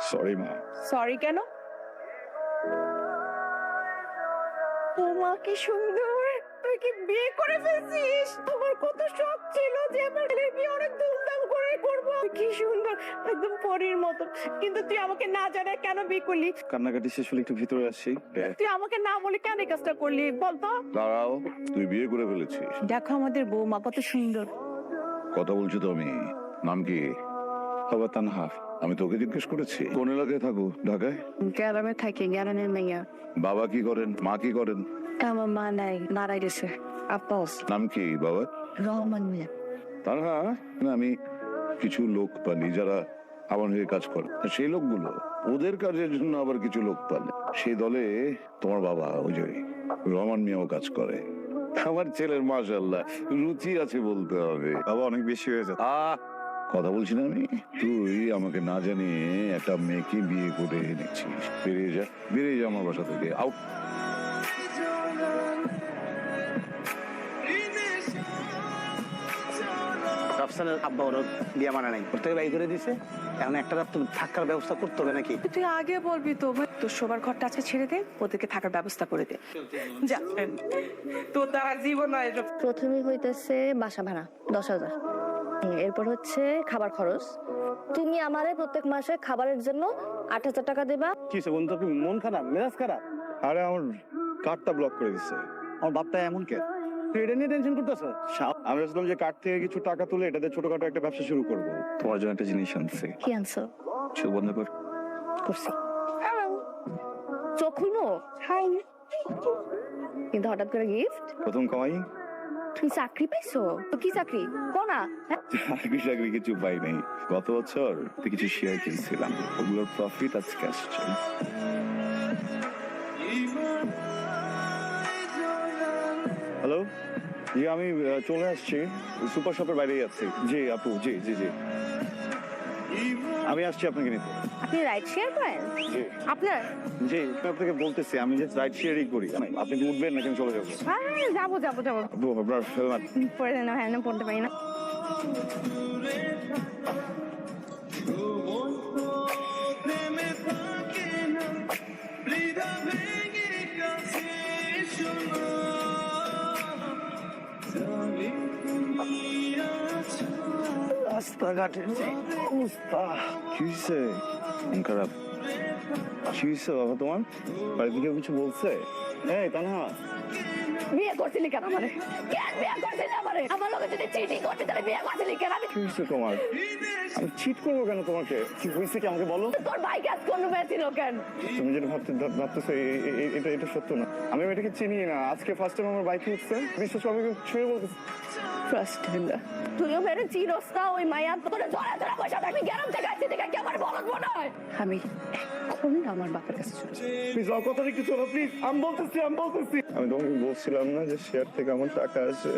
Sorry মা sorry কেন? তোমা কি সুন্দর তুই কি বিয়ে করে ফেলছিস। আমার কত শখ ছিল যে আমার ছেলের বিয়ে অনেক ধুমধাম করে করব। কি সুন্দর একদম পরীর মতো। কিন্তু তুই আমাকে না জানায় কেন বিয়ে করলি? কান্নাকাটি শেষ হলে একটু ভিতরে আসি। তুই আমাকে না বলে কেন এই কাজটা করলি? বলতো। দাঁড়াও তুই বিয়ে করে ফেলেছিস। দেখো আমাদের বৌমা কত সুন্দর। কথা বলছো তো আমি। নাম কি? বাবা তানহা। আমি তোকে জিজ্ঞেস করেছি কোন এলাকায় থাকো? ঢাকায়? গ্রামে থাকি গ্রামের মেয়ে। বাবা কি করেন? মা কি করেন? আমার মা নাই মারা গেছে। আপাস নাম কি বাবা রহমান মিয়া। না আমি কিছু লোক পালি যারা আমার হয়ে কাজ করে। সেই লোকগুলো ওদের কাজের জন্য আবার কিছু লোক পালে। সেই দলে তোমার বাবা ওই যে রহমান মিয়াও কাজ করে। আমার ছেলের মাশাল্লাহ রুচি আছে বলতে হবে। বাবা অনেক বেশি হয়ে যাচ্ছে। আহ কথা বলছি না আমি? তুই আমাকে না জানিয়ে একটা মেয়েকে বিয়ে করে এনেছিস। বেরিয়ে যা বেরিয়ে যা আমার বাসা থেকে। আউট। রফসানের আব্বা ওর বিয়ে মানা নাই। ওর থেকে বাই করে দিছে। এখন একটা রাত থাকার ব্যবস্থা করতে হবে নাকি? তুই আগে বলবি তো তোর শোবার ঘরটা আজকে ছেড়ে দে ওদেরকে থাকার ব্যবস্থা করে দে। যা। তোর দ্বারা জীবন নয়। প্রথমে হইতেছে বাসা ভাড়া দশ হাজার। এরপর হচ্ছে খাবার খরচ। তুমি আমারে প্রত্যেক মাসে খাবারের জন্য আট হাজার টাকা দেবা। কি সে বন্ধু তুমি মন খারাপ মেজাজ খারাপ? আরে আমার কার্ডটা ব্লক করে দিচ্ছে আমার বাপটা এমন কে? তুই এটা নিয়ে টেনশন করতেছো? আমি ভাবছিলাম যে কার্ড থেকে কিছু টাকা তুলে এটাতে ছোটখাটো একটা ব্যবসা শুরু করব। তোমার জন্য একটা জিনিস আনছি। কি আনছো? বন্ধ কর। করছি। চোখ খুলবো? হাই কিন্তু হঠাৎ করে গিফট প্রথম কামাই। তুমি চাকরি পাইছো? তো কি চাকরি? কোনা হ্যাঁ? চাকরি চাকরি কিছু পাই নাই। গত বছর তো কিছু শেয়ার কিনছিলাম। ওগুলোর প্রফিট আজকে আসছে। হ্যালো জি আমি চলে আসছি। সুপার শপের বাইরেই আছি। জি আপু জি জি জি। আমি আসছি আপনাকে নিতে। আপনি রাইড শেয়ার করেন? জি। আপনার? জি আপনাকে বলতেছি আমি যে রাইড শেয়ারই করি আপনি কি উঠবেন নাকি আমি চলে যাব? হ্যাঁ যাব যাব যাব। আপনার হেলমেট না হ্যাঁ পড়তে পারি না। রাস্তাঘাটে অবস্থা। কি খারাপ। কি হয়েছে বাবা তোমার? বাড়ি থেকে কিছু বলছে? এই তানহা। বিয়ে করছিলি কেন আমারে? কেন বিয়ে করছিলি আমারে? আমার লোকে যদি চিটিং করতে তাহলে বিয়ে করছিলি কেন? আমি কি হয়েছে তোমার? আমি চিট করব কেন তোমাকে? কি হয়েছে কি আমাকে বলো? তোর ভাই কাজ কোন পেয়েছিল কেন? তুমি যেটা ভাবতে ভাবতেছো এটা এটা সত্য না। আমি এটাকে চিনি না। আজকে ফার্স্ট টাইম আমার বাইক হচ্ছে বিশ্বাস করবে ছুঁয়ে বলতেছে। ফার্স্ট তুইও মেরে চিরস না ওই মায়া তোরে পয়সা গ্যারাম থেকে আসছি দেখে কি আমার বলদ মনে হয়? আমি এখন আমার বাপের কাছে চলে প্লিজ আমার কথাটা শোনো প্লিজ আমি বলতেছি আমি বলতেছি। আমি তোমাকে বলছিলাম না যে শেয়ার থেকে আমার টাকা আসে।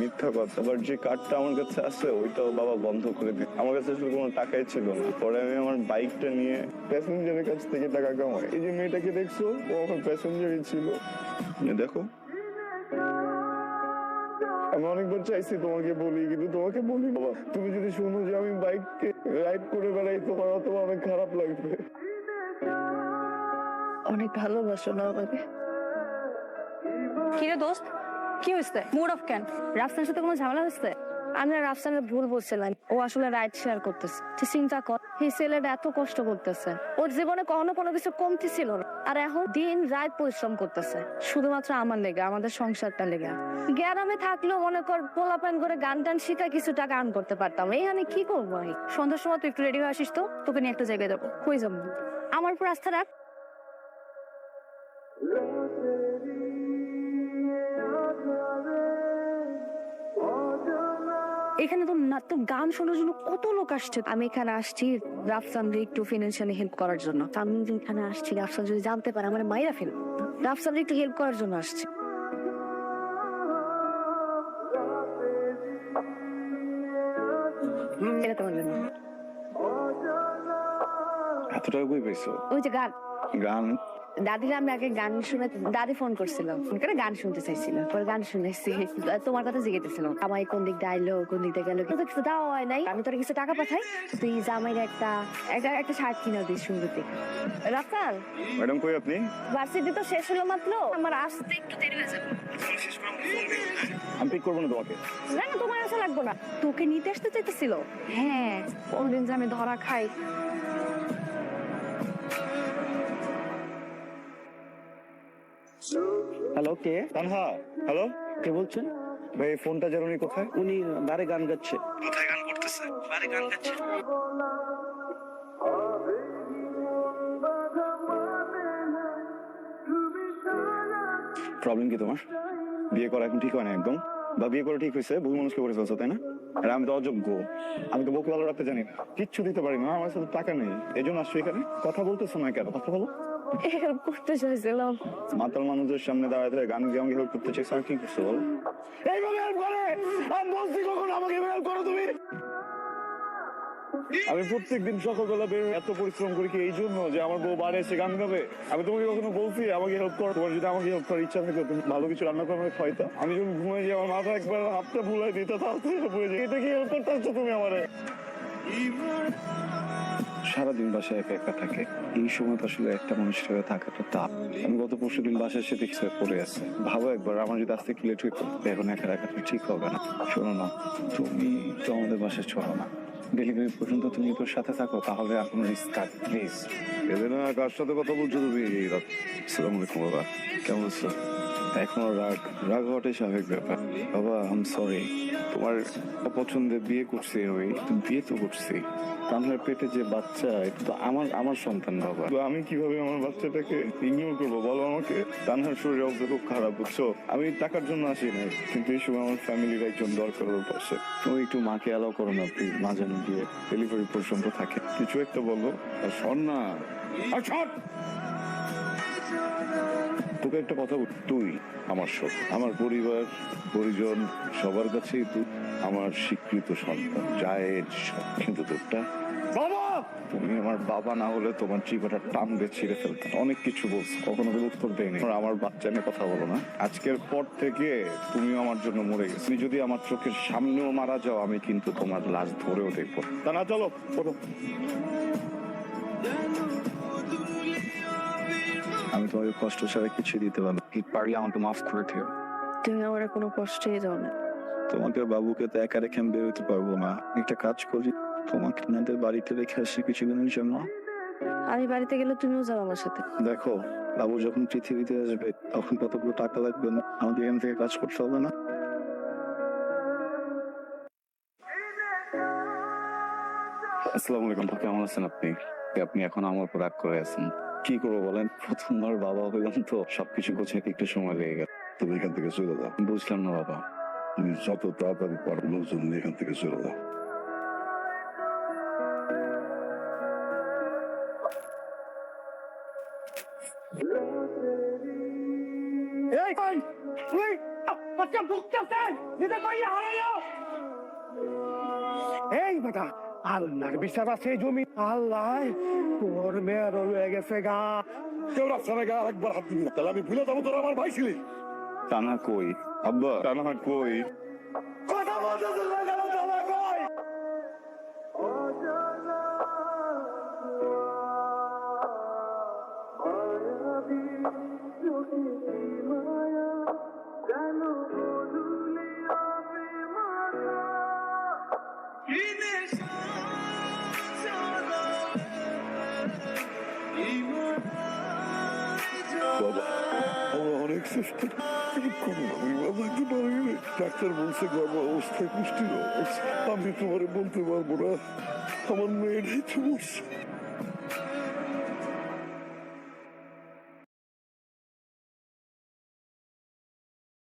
মিথ্যা কথা। আবার যে কার্ডটা আমার কাছে আছে ওইটাও বাবা বন্ধ করে দিই আমার কাছে আসলে কোনো টাকাই ছিল না। পরে আমি আমার বাইকটা নিয়ে প্যাসেঞ্জারের কাছ থেকে টাকা কামাই। এই যে মেয়েটাকে দেখছ ও আমার প্যাসেঞ্জারই ছিল। দেখো চাইছি তোমাকে বলি কিন্তু তোমাকে বলি বাবা তুমি যদি শুনো যে আমি বাইককে রাইড করে বেড়াই তোমার অত অনেক খারাপ লাগবে। অনেক ভালোবাসো না আমাকে। কিরে দোস্ত? কি হয়েছে? মুড অফ ক্যান রাফসানের সাথে কোনো ঝামেলা হচ্ছে আমি আর রাফসানের ভুল ও আসলে রাইড শেয়ার করতেছে। তুই চিন্তা কর ছেলেটা এত কষ্ট করতেছে। ওর জীবনে কখনো কোনো কিছু কমতি ছিল না। আর এখন দিন রাত পরিশ্রম করতেছে। শুধুমাত্র আমার লেগে, আমাদের সংসারটা লেগে। গ্রামে থাকলেও মনে কর, পোলাপান করে গান টান শিখা কিছু টাকা আর্ন করতে পারতাম। এখানে কি করব সন্ধ্যার সময় তুই একটু রেডি হয়ে আসিস তো? তোকে নিয়ে একটা জায়গায় যাব। কই যাব? আমার উপর আস্থা রাখ। এখানে তো না তো গান শোনার জন্য কত লোক আসছে? আমি এখানে আসছি রাফসানকে একটু ফিনান্সিয়ালি হেল্প করার জন্য। আমি যে এখানে আসছি রাফসান যদি জানতে পারে আমার মাইরা ফেল। রাফসানকে একটু হেল্প করার জন্য আসছি। এটা তোমার জন্য। এত টাকা পেয়েছ ওই যে গান। গান? দাদির আমি আগে গান শুনে দাদি ফোন করছিল। ফোন করে গান শুনতে চাইছিল। পরে গান শুনেছি। তোমার কথা জিজ্ঞেসছিল আমার কোন দিক দিয়ে আইলো কোন দিক দিয়ে গেলো? কিন্তু কিছু দেওয়া হয় নাই। আমি তোর কিছু টাকা পাঠাই। তুই জামাইয়ের একটা একটা একটা শার্ট কিনে দিস সুন্দর দেখে। রাফাল? ম্যাডাম কই আপনি? ভার্সিটি তো শেষ হলো মাত্র। আমার আসতে একটু দেরি হয়ে যাবে। আমি পিক করব না তোমাকে। না না তোমার আসা লাগবে না। তোকে নিতে আসতে চাইতেছিল। হ্যাঁ কোনদিন যে আমি ধরা খাই। হ্যালো কে? তানহা হ্যালো কে বলছেন? ভাই ফোনটা যেন উনি কোথায়? উনি বারে গান গাচ্ছে। কোথায় গান করতেছে? বারে গান গাচ্ছে। প্রবলেম কি তোমার? বিয়ে করা এখন ঠিক হয় না একদম? বা বিয়ে করা ঠিক হয়েছে বহু মানুষকে করে ফেলছো তাই না? আর আমি তো অযোগ্য। আমি তো বউকে ভালো রাখতে জানি না। কিচ্ছু দিতে পারি না আমার সাথে টাকা নেই। এই জন্য আসছো এখানে? কথা বলতেছো না কেন? কথা বলো। হেল্প করতে চাইছিলাম। মাতাল মানুষদের সামনে দাঁড়ায় দাঁড়ায় গান গিয়ে আমাকে হেল্প করতে চাইছো আর কি করছ বলো? এইভাবে হেল্প করে? আমি বলছি কখন আমাকে হেল্প করো তুমি। আমি প্রত্যেকদিন সকালবেলা বের এত পরিশ্রম করি কি এই জন্য যে আমার বউ বাড়ি এসে গান গাবে? আমি তোমাকে কখনো বলছি আমাকে হেল্প করো? তোমার যদি আমাকে হেল্প করার ইচ্ছা থাকে তুমি ভালো কিছু রান্না করে আমাকে খাইতা আমি যখন ঘুমাই যাই আমার মাথা একবার হাতটা ভুলাই দিত তাও তো help হয়ে এটা কি হেল্প করতে আসছো তুমি আমারে? সারাদিন বাসায় একা একা থাকে। এই সময় তো আসলে একটা মানুষের সাথে থাকাটা টাফ আমি গত পরশু দিন বাসায় এসে দেখছি পড়ে আছে। ভাবো একবার। আমার যদি আসতে একটু লেট হইতো এখন একা রাখাটা ঠিক হবে না। শোনো না, তুমি তো আমাদের বাসায় চলো না। ডেলিভারি পর্যন্ত তুমি তোর সাথে থাকো, তাহলে আর কোনো প্লিজ এদের না। কার সাথে কথা বলছো তুমি? এই বাবা। কেমন আছো? এখনও রাগ রাগ হওয়াটাই স্বাভাবিক ব্যাপার। বাবা আম সরি তোমার অপছন্দে বিয়ে করছি ওই বিয়ে তো করছি। তানহার পেটে যে বাচ্চা এটা তো আমার আমার সন্তান বাবা। তো আমি কীভাবে আমার বাচ্চাটাকে ইগনোর করব? বলো আমাকে। তানহার শরীর অবস্থা খুব খারাপ বুঝছ? আমি টাকার জন্য আসি নাই কিন্তু এই সময় আমার ফ্যামিলির একজন দরকার ওর পাশে। তুমি একটু মাকে অ্যালাউ করো না প্লিজ মা যেন গিয়ে ডেলিভারি পর্যন্ত থাকে। কিছু একটা বলো। আর শোন না। আর তোকে একটা কথা বল, তুই আমার সব আমার পরিবার পরিজন সবার কাছেই তুই আমার স্বীকৃত সন্তান সন্তান। কিন্তু তোরটা বাবা! তুমি আমার বাবা না হলে তোমার চিপাটা টান দিয়ে ছিঁড়ে ফেলতাম অনেক কিছু বলছো কখনো কোনো উত্তর দেয়নি। আমার বাচ্চা নিয়ে কথা বলো না। আজকের পর থেকে তুমিও আমার জন্য মরে গেছো। তুমি যদি আমার চোখের সামনেও মারা যাও আমি কিন্তু তোমার লাশ ধরেও দেখব। তা না চলো ওঠো। আমি তোমাকে কষ্ট ছাড়া কিছু দিতে পারব কি পারলে আমাকে মাফ করে দিও তুমি আমার কোনো কষ্টই দাও না। তোমাকে বাবুকে তো একা রেখে আমি বেরোতে পারব না। একটা কাজ করি তোমাকে আপনাদের বাড়িতে রেখে আসি কিছুদিনের জন্য। আমি বাড়িতে গেলে তুমিও যাও আমার সাথে। দেখো বাবু যখন পৃথিবীতে আসবে তখন কতগুলো টাকা লাগবে না। আমাকে এখান থেকে কাজ করতে হবে না। আসসালামু আলাইকুম কেমন আছেন আপনি? আপনি এখন আমার উপর রাগ করে আছেন। কি করব বলেন? প্রথমবার বাবা হইলাম তো সবকিছু গোছাতে একটু সময় লেগে গেল। তুমি এখান থেকে চলে যাও। বুঝলাম না বাবা। তুমি যত তাড়াতাড়ি পারো লোকজন নিয়ে এখান থেকে চলে যাও। এই বেটা আল্লাহর বিচার আছে এই জমি আল্লাহ তোর মেয়ের রয়ে গেছে গা। কেউ রাস্তায় গা একবার হাত দিবি না। তাহলে আমি ভুলে যাব তোর আমার ভাই ছিলি। টানা কই? আব্বা টানা কই? কথা বলতে চলে গেল চলে কই? বাবা একটু ডাক্তার বলছে বাবা অবস্থায় পুষ্টির আমি তোমার বলতে পারব না। আমার মেয়েটাই তো